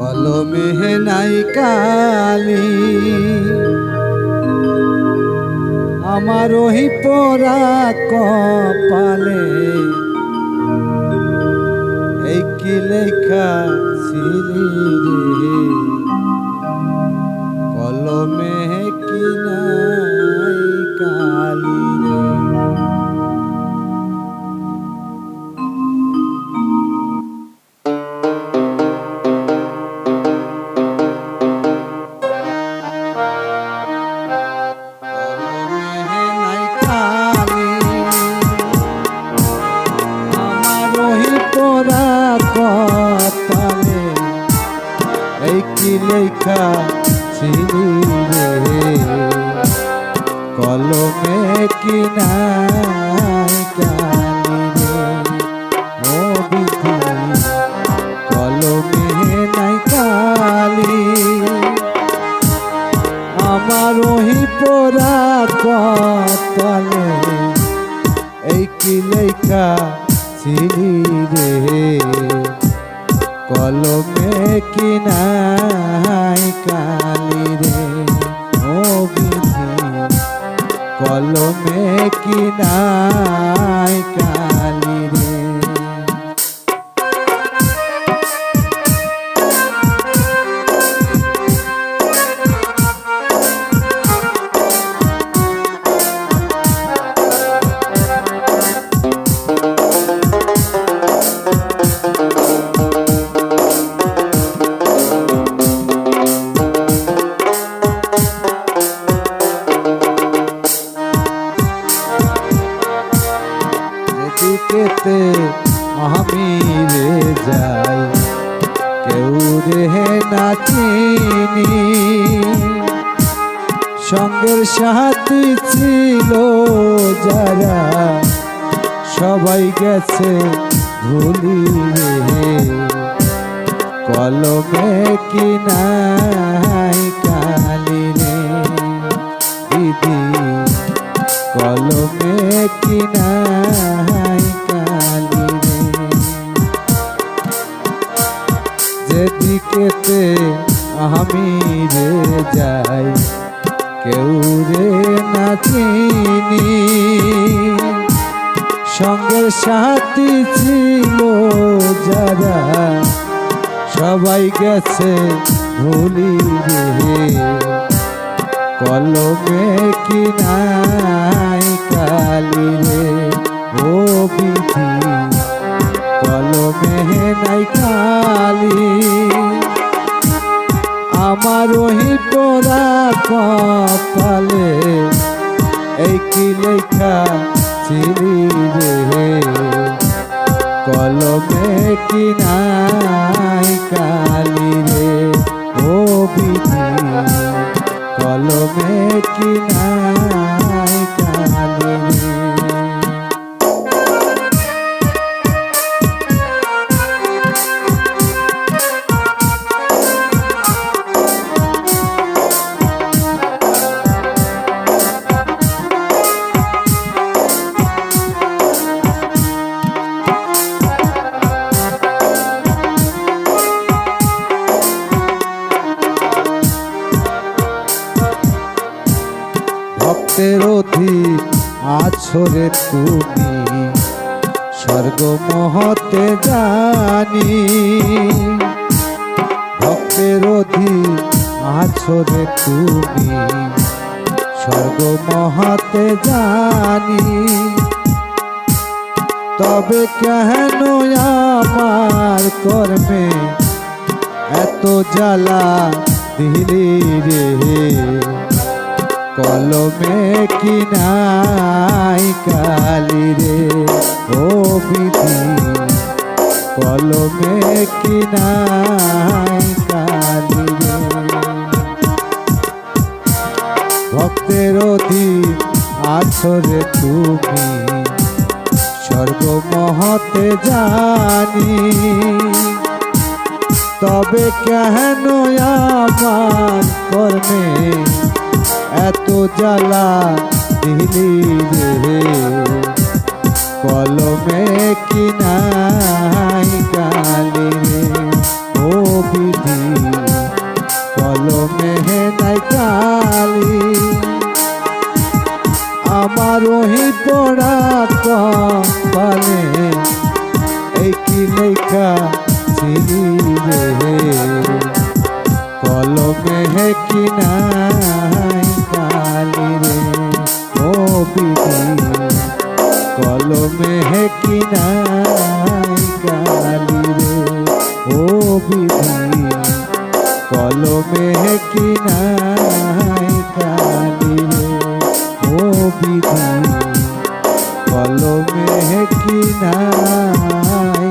কলমে নাই কালি। আমার ওই পরা কপালে এই কি লেখা ছিলি রে? কলমে লেখা রে। কলমে কি নাই কালি রে? ও বিধি কলমে নাই কালি। আমার ওই পোড়া কপালে এই কি লেখা ছিলি রে? কলমে কি যেদিকেতে আমি রে যাই। কেউ রে না চিনি। সঙ্গের সাথী ছিল যারা, সবাই গেছে ভুলি কলমে কি নাই কালি রে দিদি আমি রে যাই, কেউ রে না চিনি। সঙ্গের সাথী ছিল যারা, সবাই গেছে ভুলি রে কলমে কি নাই কালি রে ও বিধি? কলমে নাই কালি। আমার ওই তোরা কপালে। এই কি লেখা ছিলি রে? কলমে কি নাই কালি রে? ও বিধি, কলমে কি নাই কালি রে? অধীন আছরে তুমি? স্বর্গ মহতে জানি। ভক্তের অধীন আছরে তুমি? স্বর্গ মহতে জানি। তবে কেন আমার কর্মে এত জ্বালা দিলি রে? কলমে কি নাই কালি রে, ও বিধি কলমে কি নাই কালি রে। ভক্তের অধীন আছরে তুমি স্বর্গ মহতে জানি। তবে কেন আমার কর্মে এত জ্বালা দিলি রে। কলমে কি নাই গালি ও বিধি, কলমে নাই কালি আমার ওই পড়া কপালে, এই কি লেখা ছিলি রে। কলমে কি নাই কালি রে, ও বিধি কলমে হে কি নাই কালি রে, ও বিধি কলমে হে কি নাই কালি ও বিধি কলমে হে কি নাই